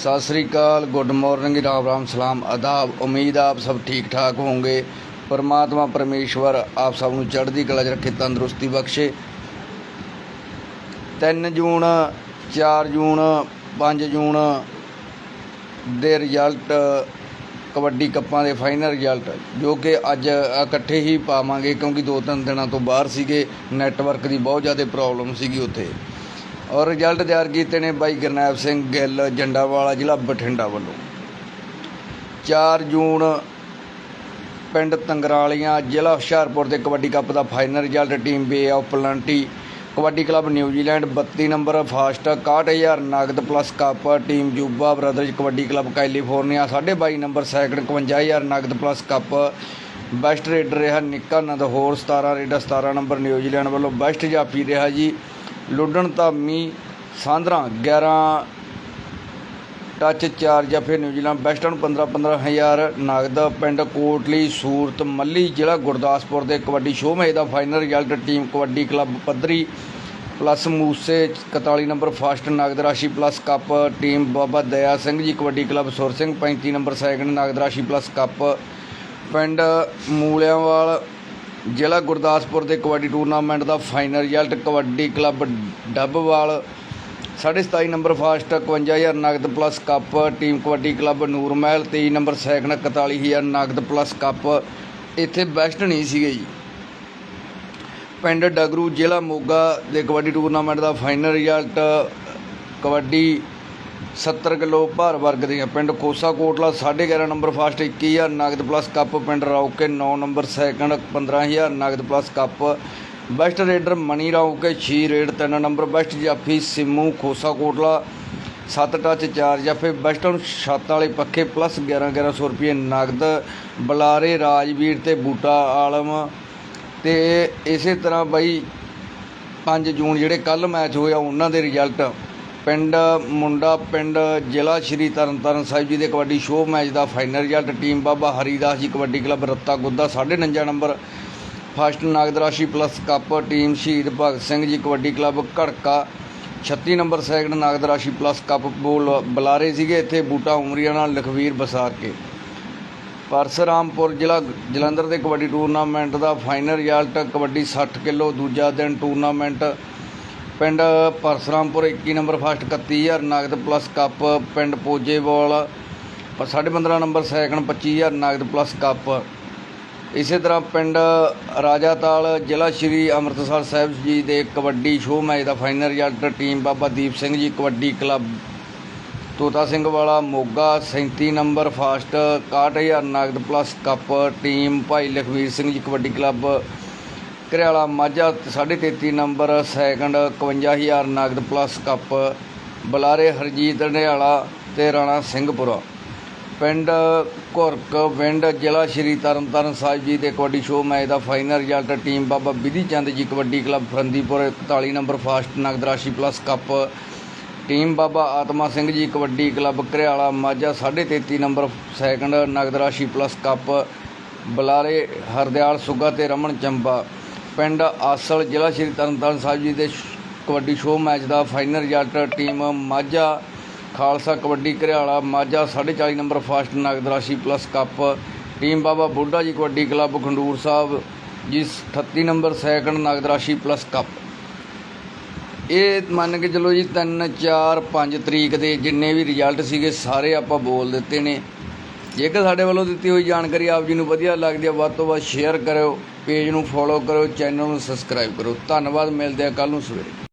ਸਤਿ ਸ੍ਰੀ ਅਕਾਲ good morning Ram Ram, ਸਲਾਮ, ਆਦਾਬ, ਉਮੀਦ ਆਪ ਸਭ ਠੀਕ ਠਾਕ ਹੋਵੋਗੇ। ਪਰਮਾਤਮਾ ਪਰਮੇਸ਼ਵਰ ਆਪ ਸਭ ਨੂੰ ਚੜ੍ਹਦੀ ਕਲਾ 'ਚ ਰੱਖੇ, ਤੰਦਰੁਸਤੀ ਬਖਸ਼ੇ। 3 ਜੂਨ 4 ਜੂਨ 5 ਜੂਨ ਦੇ ਰਿਜ਼ਲਟ ਕਬੱਡੀ ਕੱਪਾਂ ਦੇ ਫਾਈਨਲ ਰਿਜ਼ਲਟ ਜੋ ਕਿ ਅੱਜ ਇਕੱਠੇ ਹੀ ਪਾਵਾਂਗੇ ਕਿਉਂਕਿ ਦੋ ਤਿੰਨ ਦਿਨਾਂ ਤੋਂ ਬਾਹਰ ਸੀਗੇ ਨੈਟਵਰਕ ਦੀ ਬਹੁਤ ਜ਼ਿਆਦਾ ਪ੍ਰੋਬਲਮ ਸੀਗੀ ਉੱਥੇ। ਔਰ ਰਿਜ਼ਲਟ ਤਿਆਰ ਕੀਤੇ ਨੇ ਬਾਈ ਗੁਰਨੈਬ ਸਿੰਘ ਗਿੱਲ, ਜੰਡਾਵਾਲਾ ਜ਼ਿਲ੍ਹਾ ਬਠਿੰਡਾ ਵੱਲੋਂ। 4 ਜੂਨ ਪਿੰਡ ਤੰਗਰਾਲੀਆਂ, ਜ਼ਿਲ੍ਹਾ ਹੁਸ਼ਿਆਰਪੁਰ ਦੇ kabaddi cup the final result, team Bay of Plenty kabaddi club New Zealand 32 number, first 61000 ਨਗਦ plus cup, team Juba brothers kabaddi club California 22 number, second 51000 ਨਗਦ ਪਲੱਸ ਕੱਪ, ਬੈਸਟ ਰੇਡਰ ਰਿਹਾ ਨਿੱਕਾ ਨੰਦ, ਹੋਰ 17 ਰੇਡਰ 17 ਨੰਬਰ ਨਿਊਜ਼ੀਲੈਂਡ ਵੱਲੋਂ best ਜਾਫੀ ਰਿਹਾ ਜੀ। ਲੁੱਡਣ ਧਾਮੀ ਸਾਂਦਰਾ 11 ਟੱਚ 4 ਜਫੇ ਨਿਊਜ਼ੀਲੈਂਡ ਬੈਸਟਨ 15 15000 ਨਗਦ ਪਿੰਡ ਕੋਟਲੀ, ਸੂਰਤ, ਮੱਲੀ ਜ਼ਿਲ੍ਹਾ ਗੁਰਦਾਸਪੁਰ ਦੇ ਕਬੱਡੀ ਸ਼ੋਅ ਮੈਚ ਦਾ final result team kabaddi club Padhri plus Moose 41 number first ਨਗਦ ਰਾਸ਼ੀ ਪਲੱਸ ਕੱਪ ਟੀਮ ਬਾਬਾ ਦਇਆ ਸਿੰਘ ਜੀ, ਕਬੱਡੀ ਕਲੱਬ ਸੁਰ ਸਿੰਘ 35 ਨੰਬਰ ਸੈਕਿੰਡ ਨਗਦ ਰਾਸ਼ੀ ਪਲੱਸ ਕੱਪ ਪਿੰਡ ਮੂਲਿਆਂਵਾਲ ਜ਼ਿਲ੍ਹਾ ਗੁਰਦਾਸਪੁਰ ਦੇ ਕਬੱਡੀ ਟੂਰਨਾਮੈਂਟ ਦਾ final result kabaddi club Dabwal 27 number first 51000 ਨਗਦ plus cup team kabaddi club Nurmahal 23 number second 41000 ਨਗਦ ਪਲੱਸ ਕੱਪ ਇੱਥੇ ਬੈਸਟ ਨਹੀਂ ਸੀਗੇ ਜੀ। ਪਿੰਡ ਡਗਰੂ ਜ਼ਿਲ੍ਹਾ ਮੋਗਾ ਦੇ ਕਬੱਡੀ ਟੂਰਨਾਮੈਂਟ ਦਾ ਫਾਈਨਲ ਰਿਜ਼ਲਟ ਕਬੱਡੀ 70 ਕਿਲੋ ਭਾਰ ਵਰਗ ਦੀਆਂ ਪਿੰਡ ਕੋਸਾ ਕੋਟਲਾ 11.5 ਨੰਬਰ ਫਾਸਟ 21000 ਨਗਦ ਪਲੱਸ ਕੱਪ ਪਿੰਡ ਰੌਕੇ 9 ਨੰਬਰ ਸੈਕਿੰਡ 15000 ਨਗਦ plus cup best raider Mani Rauke 6 raid 3 number best ਜਾਫੀ ਸਿੰਮੂ ਖੋਸਾ ਕੋਟਲਾ 7 ਟੱਚ 4 ਜਾਫੇ ਬੈਸਟ ਛੱਤ ਵਾਲੇ ਪੱਖੇ ਪਲੱਸ 11 1100 ਰੁਪਏ ਨਗਦ, ਬਲਾਰੇ ਰਾਜਵੀਰ ਤੇ ਬੂਟਾ ਆਲਮ ਤੇ ਇਸੇ ਤਰ੍ਹਾਂ ਬਾਈ 5 ਜੂਨ ਜਿਹੜੇ ਕੱਲ ਮੈਚ ਹੋਇਆ ਉਹਨਾਂ ਦੇ ਰਿਜ਼ਲਟ। ਪਿੰਡ ਮੁੰਡਾ ਪਿੰਡ ਜ਼ਿਲ੍ਹਾ ਸ਼੍ਰੀ ਤਰਨਤਾਰਨ ਸਾਹਿਬ ਜੀ ਦੇ ਕਬੱਡੀ ਸ਼ੋਅ ਮੈਚ ਦਾ final result team Baba Haridas ji kabaddi club Ratta Gudda 49 number first ਨਾਗਦਰਾਸ਼ੀ plus cup team Shaheed Bhagat Singh ji kabaddi club Gharka 36 number second ਨਾਗਦਰਾਸ਼ੀ plus cup ਬੋਲ ਬੁਲਾਰੇ ਸੀਗੇ, ਇੱਥੇ ਬੂਟਾ ਉਮਰੀਆ ਨਾਲ ਲਖਵੀਰ ਬਸਾਰ ਕੇ। ਪਰਸਰਾਮਪੁਰ ਜ਼ਿਲ੍ਹਾ ਜਲੰਧਰ ਦੇ ਕਬੱਡੀ ਟੂਰਨਾਮੈਂਟ ਦਾ ਫਾਈਨਲ ਰਿਜ਼ਲਟ ਕਬੱਡੀ 60 ਕਿਲੋ, ਦੂਜਾ ਦਿਨ ਟੂਰਨਾਮੈਂਟ ਪਿੰਡ ਪਰਸਰਾਮਪੁਰ 21 ਨੰਬਰ ਫਸਟ 31000 ਨਗਦ ਪਲੱਸ ਕੱਪ ਪਿੰਡ ਪੋਜੇਵਾਲ 15.5 ਨੰਬਰ ਸੈਕਿੰਡ 25000 ਨਗਦ ਪਲੱਸ ਕੱਪ। ਇਸੇ ਤਰ੍ਹਾਂ ਪਿੰਡ ਰਾਜਾਤਾਲ ਜ਼ਿਲ੍ਹਾ ਸ਼੍ਰੀ ਅੰਮ੍ਰਿਤਸਰ ਸਾਹਿਬ ਜੀ ਦੇ ਕਬੱਡੀ ਸ਼ੋਅ ਮੈਚ ਦਾ final result team Baba Deep Singh ji kabaddi club. Tota Singh ਵਾਲਾ ਮੋਗਾ 37 ਨੰਬਰ ਫਾਸਟ 61000 ਨਗਦ plus cup team Bhai Lakhvir Singh ji kabaddi club. Gharyala Majha 33 number second 51000 ਨਗਦ ਪਲੱਸ ਕੱਪ ਬਲਾਰੇ ਹਰਜੀਤ ਨਿਹਾਲਾ ਤੇ ਰਾਣਾ ਸਿੰਘਪੁਰਾ। ਪਿੰਡ ਘੁਰਕ, ਪਿੰਡ ਜ਼ਿਲ੍ਹਾ ਸ਼੍ਰੀ ਤਰਨਤਾਰਨ ਸਾਹਿਬ ਜੀ ਦੇ ਕਬੱਡੀ ਸ਼ੋਅ ਮੈਚ ਦਾ final result team Baba Bidhi Chand ji kabaddi club Farandipur 41 number first ਨਗਦ ਰਾਸ਼ੀ plus cup team Baba Atma Singh ji kabaddi club Gharyala Majha 33 number second ਨਗਦ ਰਾਸ਼ੀ ਪਲੱਸ ਕੱਪ ਬਲਾਰੇ ਹਰਦਿਆਲ ਸੁੱਗਾ ਤੇ ਰਮਨ ਚੰਬਾ। ਪਿੰਡ ਆਸਲ ਜ਼ਿਲ੍ਹਾ ਸ਼੍ਰੀ ਤਰਨਤਾਰਨ ਸਾਹਿਬ ਜੀ ਦੇ ਕਬੱਡੀ ਸ਼ੋਅ ਮੈਚ ਦਾ final result, team Majha Khalsa kabaddi Gharyala, Majha 40.5 number first ਨਗਦ ਰਾਸ਼ੀ plus cup, team Baba Budha ji kabaddi club Khandur Sahib ji 38 number second ਨਗਦ ਰਾਸ਼ੀ ਪਲੱਸ ਕੱਪ। ਇਹ ਮੰਨ ਕੇ ਚਲੋ ਜੀ 3 4 5 ਤਰੀਕ ਦੇ ਜਿੰਨੇ ਵੀ ਰਿਜ਼ਲਟ ਸੀਗੇ, ਸਾਰੇ ਆਪਾਂ ਬੋਲ ਦਿੱਤੇ ਨੇ। ਜੇਕਰ ਸਾਡੇ ਵੱਲੋਂ ਦਿੱਤੀ ਹੋਈ ਜਾਣਕਾਰੀ ਆਪ ਜੀ ਨੂੰ ਵਧੀਆ ਲੱਗਦੀ ਹੈ, ਵੱਧ ਤੋਂ ਵੱਧ ਸ਼ੇਅਰ ਕਰਿਓ ਪੇਜ ਨੂੰ ਫੋਲੋ ਕਰੋ ਚੈਨਲ ਨੂੰ ਸਬਸਕ੍ਰਾਈਬ ਕਰੋ ਧੰਨਵਾਦ, ਮਿਲਦੇ ਆ ਕੱਲ ਨੂੰ ਸਵੇਰੇ।